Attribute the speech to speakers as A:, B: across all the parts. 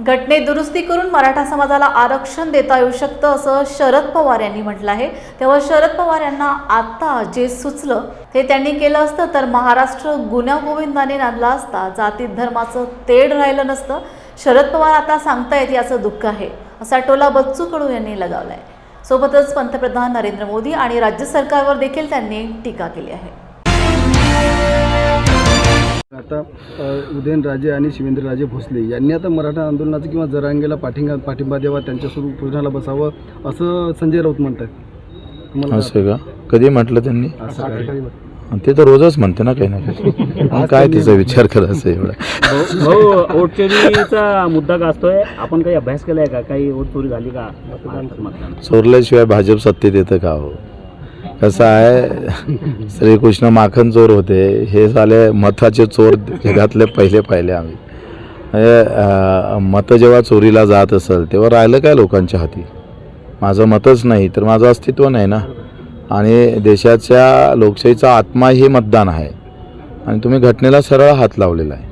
A: घटनेत दुरुस्ती करून मराठा समाजाला आरक्षण देता येऊ शकतं असं शरद पवार यांनी म्हटलं आहे. तेव्हा शरद पवार यांना आता जे सुचलं ते त्यांनी केलं असतं. तर महाराष्ट्र गुन्ह्यागोविंदाने नांदला असता जाती धर्माचं तेढ राहिलं नसतं. शरद पवार आता सांगतायत याचं दुःख आहे असा टोला बच्चू कडू यांनी लगावलाय. सोबतच पंतप्रधान नरेंद्र मोदी आणि राज्य सरकारवर देखील त्यांनी टीका केली आहे.
B: आता उदयनराजे आणि शिवेंद्रराजे भोसले यांनी आता मराठा आंदोलनाचं किंवा जरांगेला पाठिंबा पाठिंबा द्यावा त्यांच्यासोबत उपोषणाला बसावं असं संजय राऊत म्हणतात
C: असं का? कधी म्हटलं त्यांनी? ते तर रोजच म्हणते ना काही ना काही. काय तिचा विचार करायचा एवढा?
D: भाऊ मुद्दा गाजतोय. आपण काही अभ्यास केलाय का? काही चोरी झाली का?
C: चोरल्याशिवाय भाजप सत्तेत येतं का हो? कसं आहे? श्रीकृष्ण माखन चोर होते. हे झाले मताचे चोर जगातले पहिले पाहिले आम्ही. म्हणजे मतं जेव्हा चोरीला जात असेल तेव्हा राहिलं काय लोकांच्या हाती? माझं मतच नाही तर माझं अस्तित्व नाही ना? आणि देशाच्या लोकशाहीचा आत्मा हे मतदान आहे. आणि तुम्ही घटनेला सरळ हात लावलेला आहे.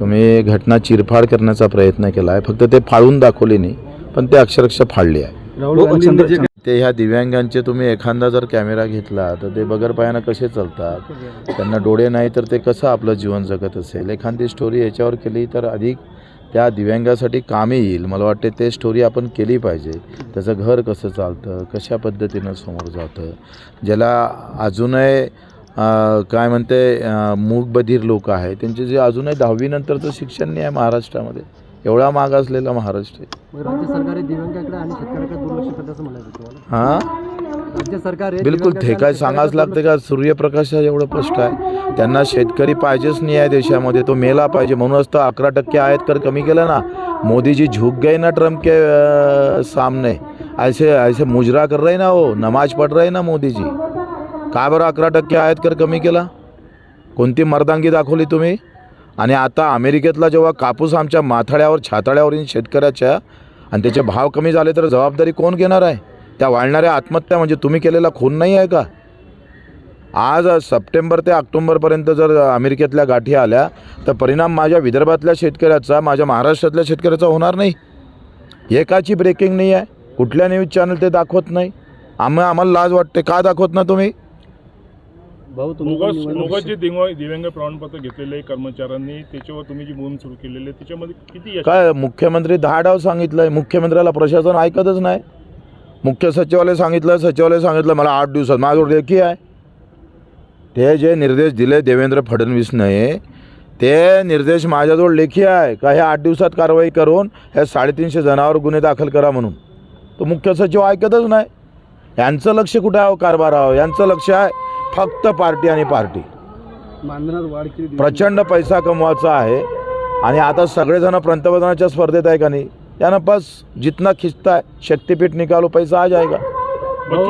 C: तुम्ही घटना चिरफाड करण्याचा प्रयत्न केला आहे. फक्त ते फाळून दाखवले नाही पण ते अक्षरशः फाळले आहे.
B: राहुल गांधींनी जे
C: ते ह्या दिव्यांगांचे तुम्ही एखादा जर कॅमेरा घेतला तर ते बगर पायानं कसे चालतात? त्यांना डोळे नाही तर ते कसं आपलं जीवन जगत असेल? एखादी स्टोरी याच्यावर केली तर अधिक त्या दिव्यांगासाठी कामी येईल. मला वाटते ते स्टोरी आपण केली पाहिजे. त्याचं घर कसं चालतं? कशा पद्धतीनं समोर जातं? ज्याला अजूनही काय म्हणते मूकबधीर लोक आहे त्यांचे जे अजूनही दहावीनंतरचं शिक्षण नाही आहे महाराष्ट्रामध्ये एवढा मागासलेला महाराष्ट्र आहे.
B: मग राज्य सरकार हे दिव्यांगाकडे आणि शेतकऱ्याकडे दुर्लक्ष करतं असं म्हणायचं तुम्हाला?
C: हां?
B: राज्य सरकार हे
C: बिलकुल
B: दिव्यांगाकडे
C: ते काय
B: आणि
C: सांगाच लागते का? सूर्यप्रकाश एवढं स्पष्ट आहे. त्यांना शेतकरी पाहिजेच नाही आहे देशामध्ये. तो मेला पाहिजे. म्हणूनच तर अकरा टक्के आहेत कर कमी केलं ना. मोदी जी झुक गए ना ट्रम्प के अ, सामने. ऐसे ऐसे मुजरा कर रहे ना वो. नमाज पढ़ रहे ना मोदी जी का बरं अकरा टक्के आहेत कर कमी केला? कोणती मर्दांगी दाखवली तुम्ही? आणि आता अमेरिकेतला जेव्हा कापूस आमच्या माथाड्यावर छाताड्यावर शेतकऱ्याच्या आणि त्याचे भाव कमी झाले तर जबाबदारी कोण घेणार आहे? त्या वाढणाऱ्या आत्महत्या म्हणजे तुम्ही केलेला खून नाही आहे का? आज सप्टेंबर ते ऑक्टोंबरपर्यंत जर अमेरिकेतल्या गाठी आल्या तर परिणाम माझ्या विदर्भातल्या शेतकऱ्याचा माझ्या महाराष्ट्रातल्या शेतकऱ्याचा होणार नाही. एकाची ब्रेकिंग नाही आहे. कुठल्या न्यूज चॅनल ते दाखवत नाही. आम्ही आम्हाला लाज वाटते. का दाखवत ना तुम्ही?
D: भाऊ तुम्ही
E: दिव्यांग प्रमाणपत्र घेतलेले कर्मचाऱ्यांनी त्याच्यावर तुम्ही जी मोहीम सुरू केलेली आहे त्याच्यामध्ये किती
C: काय मुख्यमंत्री दहा डाव सांगितलंय मुख्यमंत्र्याला प्रशासन ऐकतच नाही. मुख्य सचिवालय सांगितलं सचिवालय सांगितलं मला आठ दिवसात माझ्यावर लेखी आहे. ते जे निर्देश दिले देवेंद्र फडणवीसने ते निर्देश माझ्याजवळ लेखी आहे. का हे आठ दिवसात कारवाई करून हे साडेतीनशे जणांवर गुन्हे दाखल करा म्हणून. तो मुख्य सचिव ऐकतच नाही. यांचं लक्ष कुठं आहे हो कारभारावर? यांचं लक्ष आहे फक्त पार्टी आणि पार्टी. प्रचंड पैसा कमवायचा आहे. आणि आता सगळेजण पंतप्रधानाच्या स्पर्धेत आहे का नाही? यानं बस जितना खिंचता है शक्तिपीठ निकालो पैसा आ जाएगा
E: कडू